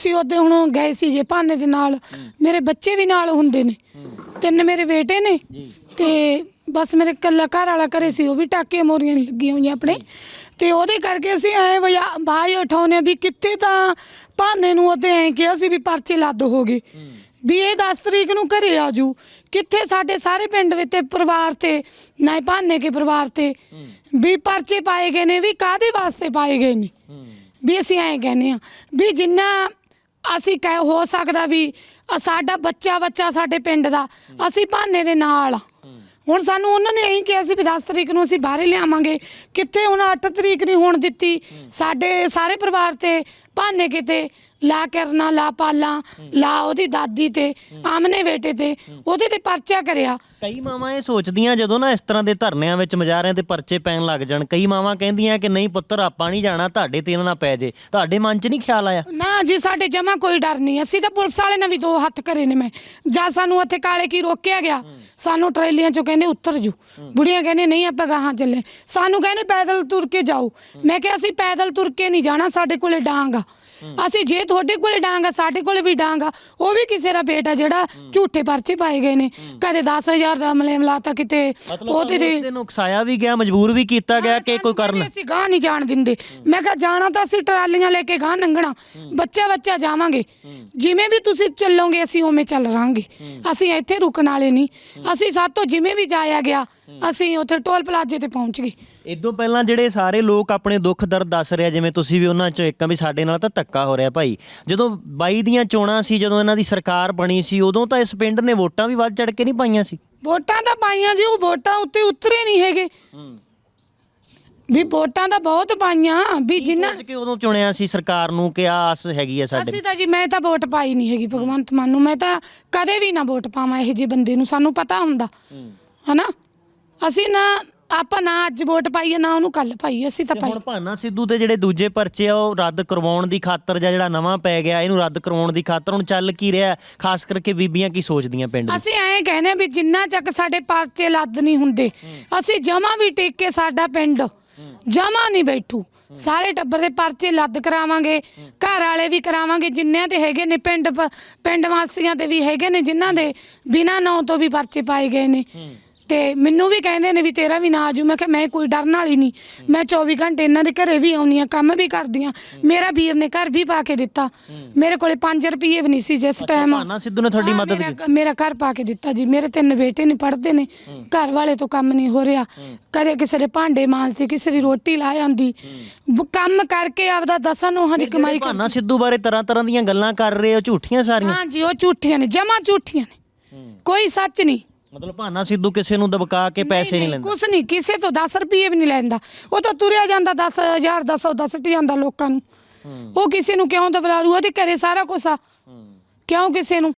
ਅਸੀਂ ਉਹਦੇ ਹੁਣ ਗਏ ਸੀ ਜੇ ਭਾਨੇ ਦੇ ਨਾਲ, ਮੇਰੇ ਬੱਚੇ ਵੀ ਨਾਲ ਹੁੰਦੇ ਨੇ। ਤਿੰਨ ਮੇਰੇ ਬੇਟੇ ਨੇ ਤੇ ਬਸ ਮੇਰੇ ਕੱਲਾ ਘਰ ਵਾਲਾ ਘਰੇ ਸੀ, ਉਹ ਵੀ ਟਾਕੇ ਮੋਰੀਆਂ ਲੱਗੀਆਂ ਹੋਈਆਂ ਆਪਣੇ। ਤੇ ਉਹਦੇ ਕਰਕੇ ਅਸੀਂ ਐ ਬਾਈ ਉਠਾਉਨੇ ਵੀ ਕਿੱਥੇ ਤਾਂ ਭਾਨੇ ਨੂੰ ਉਹਦੇ ਐ ਕਿਹਾ ਸੀ ਵੀ ਪਰਚੇ ਲੱਦ ਹੋ ਗਏ। ਵੀ ਇਹ 10 ਤਰੀਕ ਨੂੰ ਘਰੇ ਆਜੂ ਕਿੱਥੇ ਸਾਡੇ ਸਾਰੇ ਪਿੰਡ ਵਿੱਚ ਤੇ ਪਰਿਵਾਰ ਤੇ, ਨਾ ਭਾਨੇ ਕੇ ਪਰਿਵਾਰ ਤੇ, ਵੀ ਪਰਚੇ ਪਾਏ ਗਏ ਨੇ, ਵੀ ਕਾਦੇ ਵਾਸਤੇ ਪਾਏ ਗਏ ਨੇ। ਵੀ ਅਸੀਂ ਐਂ ਕਹਿੰਦੇ ਆ ਵੀ ਜਿੰਨਾ ਅਸੀਂ ਕਹਿ ਹੋ ਸਕਦਾ ਵੀ ਅ ਸਾਡਾ ਬੱਚਾ ਬੱਚਾ ਸਾਡੇ ਪਿੰਡ ਦਾ, ਅਸੀਂ ਬਹਾਨੇ ਦੇ ਨਾਲ ਆ। ਹੁਣ ਸਾਨੂੰ ਉਹਨਾਂ ਨੇ ਇਹੀ ਕਿਹਾ ਸੀ ਵੀ 10 ਤਰੀਕ ਨੂੰ ਅਸੀਂ ਬਾਹਰੇ ਲਿਆਵਾਂਗੇ। ਕਿੱਥੇ ਹੁਣ 8 ਤਰੀਕ ਨਹੀਂ ਹੋਣ ਦਿੱਤੀ? ਸਾਡੇ ਸਾਰੇ ਪਰਿਵਾਰ ਤੇ ਭਾਨੇ ਕਿਤੇ ਲਾ ਕਰਨਾ ਲਾ ਪਾਲਾ ਲਾ ਉਹਦੀ ਦਾਦੀ ਤੇ ਆਮਨੇ ਬੇਟੇ ਤੇ ਉਹਦੇ ਤੇ ਪਰਚਾ ਕਰਿਆ। ਕਈ ਮਾਵਾਂ ਇਹ ਸੋਚਦੀਆਂ ਜਦੋਂ ਨਾ ਇਸ ਤਰ੍ਹਾਂ ਦੇ ਧਰਨਿਆਂ ਵਿੱਚ ਮਜਾਰਿਆਂ ਤੇ ਪਰਚੇ ਪੈਣ ਲੱਗ ਜਾਣ ਕਈ ਮਾਵਾਂ ਕਹਿੰਦੀਆਂ ਕਿ ਨਹੀਂ ਪੁੱਤਰ ਆਪਾਂ ਨਹੀਂ ਜਾਣਾ ਤੁਹਾਡੇ ਤੇ ਇਹਨਾਂ ਨਾ ਪੈ ਜੇ। ਤੁਹਾਡੇ ਮਨ 'ਚ ਨਹੀਂ ਖਿਆਲ ਆਇਆ? ਨਾ ਜੀ ਸਾਡੇ ਜਮਾ ਕੋਈ ਡਰ ਨਹੀਂ। ਅਸੀਂ ਤਾਂ ਪੁਲਿਸ ਵਾਲੇ ਨਾਲ ਵੀ ਦੋ ਹੱਥ ਕਰੇ ਨੇ ਮੈਂ। ਜਾਂ ਸਾਨੂੰ ਉੱਥੇ ਕਾਲੇ ਕੀ ਰੋਕਿਆ ਗਿਆ? ਸਾਨੂੰ ਟਰੇਲੀਆਂ ਚੋਂ ਕਹਿੰਦੇ ਉਤਰ ਜੂ। ਬੁੜੀਆਂ ਕਹਿੰਦੇ ਨਹੀਂ, ਆਪਾਂ ਗਾਹਾਂ ਚੱਲੇ। ਸਾਨੂੰ ਕਹਿੰਦੇ ਪੈਦਲ ਤੁਰ ਕੇ ਜਾਓ। ਮੈਂ ਕਿਹਾ, ਅਸੀਂ ਪੈਦਲ ਤੁਰ ਕੇ ਨਹੀਂ ਜਾਣਾ, ਸਾਡੇ ਕੋਲੇ ਡਾਂਗ ਆ। ਅਸੀਂ ਜੇ ਤੁਹਾਡੇ ਕੋਲੇ ਡਾਂਗ ਆ ਸਾਡੇ ਕੋਲੇ ਵੀ ਡਾਂਗ ਆ। ਉਹ ਵੀ ਕਿਸੇ ਦਾ ਬੇਟਾ ਜਿਹੜਾ ਝੂਠੇ ਪਰਚੇ ਪਾਏ ਗਏ ਨੇ। ਕਦੇ 10000 ਦਾ ਮਲੇਮ ਲਾਤਾ ਕਿਤੇ ਉਹਦੇ ਤੇ ਤੇ ਨੁਕਸਾਇਆ ਵੀ ਗਿਆ ਮਜਬੂਰ ਵੀ ਕੀਤਾ ਗਿਆ ਕਿ ਕੋਈ ਕਰਨ। ਅਸੀਂ ਗਾਂ ਨਹੀਂ ਜਾਣ ਦਿੰਦੇ। ਮੈਂ ਕਿਹਾ ਜਾਣਾ ਤਾਂ ਅਸੀਂ ਟਰਾਲੀਆਂ ਲੈ ਕੇ ਗਾਂ ਲੰਘਣਾ। ਬੱਚਾ ਬੱਚਾ ਜਾਵਾਂਗੇ। ਜਿਵੇਂ ਵੀ ਤੁਸੀਂ ਚੱਲੋਗੇ ਅਸੀਂ ਉਵੇਂ ਚੱਲ ਰਾਂਗੇ। ਅਸੀਂ ਇੱਥੇ ਰੁਕਣ ਵਾਲੇ ਨਹੀਂ। ਅਸੀਂ ਸਾਤੋਂ ਜਿਵੇਂ ਵੀ ਜਾਇਆ ਗਿਆ ਅਸੀਂ ਉੱਥੇ ਟੋਲ ਪਲਾਜ਼ੇ ਤੇ ਪਹੁੰਚ ਗਏ। ਇਦੋਂ ਪਹਿਲਾਂ ਜਿਹੜੇ ਸਾਰੇ ਲੋਕ ਆਪਣੇ ਦੁੱਖ ਦਰਦ ਦੱਸ ਰਿਹਾ ਜਿਵੇਂ ਤੁਸੀਂ ਵੀ ਉਹਨਾਂ ਚੋਂ ਇੱਕ ਆ ਵੀ ਸਾਡੇ ਨਾਲ ਤਾਂ ਧੱਕਾ ਹੋ ਰਿਹਾ ਭਾਈ। ਜਦੋਂ 22 ਦੀਆਂ ਚੋਣਾਂ ਸੀ ਜਦੋਂ ਇਹਨਾਂ ਦੀ ਸਰਕਾਰ ਬਣੀ ਸੀ ਉਦੋਂ ਤਾਂ ਇਸ ਪਿੰਡ ਨੇ ਵੋਟਾਂ ਵੀ ਵੱਧ ਚੜ ਕੇ ਨਹੀਂ ਪਾਈਆਂ ਸੀ। ਵੋਟਾਂ ਤਾਂ ਪਾਈਆਂ ਜੀ ਉਹ ਵੋਟਾਂ ਉੱਤੇ ਉਤਰੇ ਨਹੀਂ ਹੈਗੇ। ਵੀ ਵੋਟਾਂ ਤਾਂ ਬਹੁਤ ਪਾਈਆਂ ਵੀ ਜਿੰਨਾ ਸੋਚ ਕੇ ਉਦੋਂ ਚੁਣਿਆ ਸੀ ਸਰਕਾਰ ਨੂੰ ਕਿ ਆਸ ਹੈਗੀ ਆ ਸਾਡੇ ਅਸੀਂ ਤਾਂ ਜੀ ਮੈਂ ਤਾਂ ਵੋਟ ਪਾਈ ਨਹੀਂ ਹੈਗੀ ਭਗਵੰਤ ਮਾਨ ਨੂੰ। ਮੈਂ ਤਾਂ ਕਦੇ ਵੀ ਨਾ ਵੋਟ ਪਾਵਾਂ ਇਹੋ ਜਿਹੇ ਬੰਦੇ ਨੂੰ ਸਾਨੂੰ ਪਤਾ ਹੁੰਦਾ। ਹਨਾ? ਅਸੀਂ ਨਾ ਆਪਾਂ ਨਾ ਅੱਜ ਵੋਟ ਪਾਈਏ ਨਾ ਉਹਨੂੰ ਕੱਲ ਪਾਈਏ ਅਸੀਂ ਤਾਂ ਤੇ ਪਾਈ ਹੁਣ ਭਾਨਾ ਸਿੱਧੂ ਦੇ ਜਿਹੜੇ ਦੂਜੇ ਪਰਚੇ ਆ ਉਹ ਰੱਦ ਕਰਵਾਉਣ ਦੀ ਖਾਤਰ ਜਾਂ ਜਿਹੜਾ ਨਵਾਂ ਪੈ ਗਿਆ ਇਹਨੂੰ ਰੱਦ ਕਰਵਾਉਣ ਦੀ ਖਾਤਰ ਹੁਣ ਚੱਲ ਕੀ ਰਿਹਾ? ਖਾਸ ਕਰਕੇ ਬੀਬੀਆਂ ਕੀ ਸੋਚਦੀਆਂ ਪਿੰਡ ਅਸੀਂ ਐਂ ਕਹਿੰਦੇ ਵੀ ਜਿੰਨਾ ਚੱਕ ਸਾਡੇ ਪਰਚੇ ਲੱਦ ਨਹੀਂ ਹੁੰਦੇ ਅਸੀਂ ਜਮਾ ਵੀ ਟਿਕ ਕੇ ਸਾਡਾ ਪਿੰਡ ਜਮਾ ਨਹੀਂ ਬੈਠੂ। ਸਾਰੇ ਟੱਬਰ ਦੇ ਪਰਚੇ ਲੱਦ ਕਰਾਵਾਂਗੇ ਘਰ ਵਾਲੇ ਵੀ ਕਰਾਵਾਂਗੇ ਜਿੰਨਿਆਂ ਦੇ ਹੈਗੇ ਨੇ ਪਿੰਡ ਪ- ਪਿੰਡ ਵਾਸੀਆਂ ਦੇ ਵੀ ਹੈਗੇ ਨੇ ਜਿਨ੍ਹਾਂ ਦੇ ਬਿਨਾਂ ਨਾਂ ਤੋਂ ਵੀ ਪਰਚੇ ਪਾਏ ਗਏ ਨੇ। ਤੇ ਮੈਨੂੰ ਵੀ ਕਹਿੰਦੇ ਨੇ ਵੀ ਤੇਰਾ ਵੀ ਨਾ ਆਜੂ। ਮੈਂ ਕਿਹਾ ਮੈਂ ਕੋਈ ਡਰਨ ਵਾਲੀ ਨਹੀਂ। ਮੈਂ 24 ਘੰਟੇ ਇਹਨਾਂ ਦੇ ਘਰੇ ਵੀ ਆਉਂਦੀ ਆ ਕੰਮ ਵੀ ਕਰਦੀ ਆ ਮੇਰਾ ਵੀਰ ਨੇ ਘਰ ਵੀ ਪਾ ਕੇ ਦਿੱਤਾ। ਮੇਰੇ ਕੋਲੇ 5 ਰੁਪਏ ਵੀ ਨਹੀਂ ਸੀ ਜਿਸ ਟਾਈਮ ਭਾਨਾ ਸਿੱਧੂ ਨੇ ਤੁਹਾਡੀ ਹਾਂ, ਮਦਦ ਮੇਰਾ- ਮੇਰਾ ਘਰ ਪਾ ਕੇ ਦਿੱਤਾ ਜੀ। ਮੇਰੇ ਤਿੰਨ ਬੇਟੇ ਨੇ ਪੜ੍ਹਦੇ ਨੇ। ਘਰ ਵਾਲੇ ਤੋਂ ਕੰਮ ਨਹੀਂ ਹੋ ਰਿਹਾ। ਕਦੇ ਕਿਸੇ ਦੇ ਭਾਂਡੇ ਮਾਂਜਦੀ ਕਿਸੇ ਦੀ ਰੋਟੀ ਲਾ ਜਾਂਦੀ। ਬ- ਕੰਮ ਕਰਕੇ ਆਪਦਾ ਦਸਾਂ ਨੂੰ ਹਰੀ ਕਮਾਈ ਕਰ ਭਾਨਾ ਸਿੱਧੂ ਬਾਰੇ ਤਰ੍ਹਾਂ ਤਰ੍ਹਾਂ ਦੀਆਂ ਗੱਲਾਂ ਕਰ ਰਹੇ ਹੋ ਝੂਠੀਆਂ ਸਾਰੀਆਂ? ਹਾਂ ਜੀ ਉਹ ਝੂਠੀਆਂ ਨੇ ਜਮਾ ਝੂਠੀਆਂ ਨੇ। ਕੋਈ ਸੱਚ ਨਹੀਂ। ਮਤਲਬ ਭਾਨਾ ਸਿੱਧੂ ਕਿਸੇ ਨੂੰ ਦਬਕਾ ਕੇ ਪੈਸੇ ਨਹੀਂ ਲੈਂਦਾ। ਕੁਛ ਨਹੀਂ ਕਿਸੇ ਤੋਂ 10 ਰੁਪਏ ਵੀ ਨਹੀਂ ਲੈਂਦਾ ਉਹ ਤਾਂ ਤੁਰਿਆ ਜਾਂਦਾ 10000 ਦਾ ਸੌਦਾ ਸਿੱਟੀ ਜਾਂਦਾ ਲੋਕਾਂ ਨੂੰ। ਉਹ ਕਿਸੇ ਨੂੰ ਕਿਉਂ ਦਬਲਾ ਰੂ ਉਹਦੇ ਘਰੇ ਸਾਰਾ ਕੁਛ ਆ। ਕਿਉਂ ਕਿਸੇ ਨੂੰ?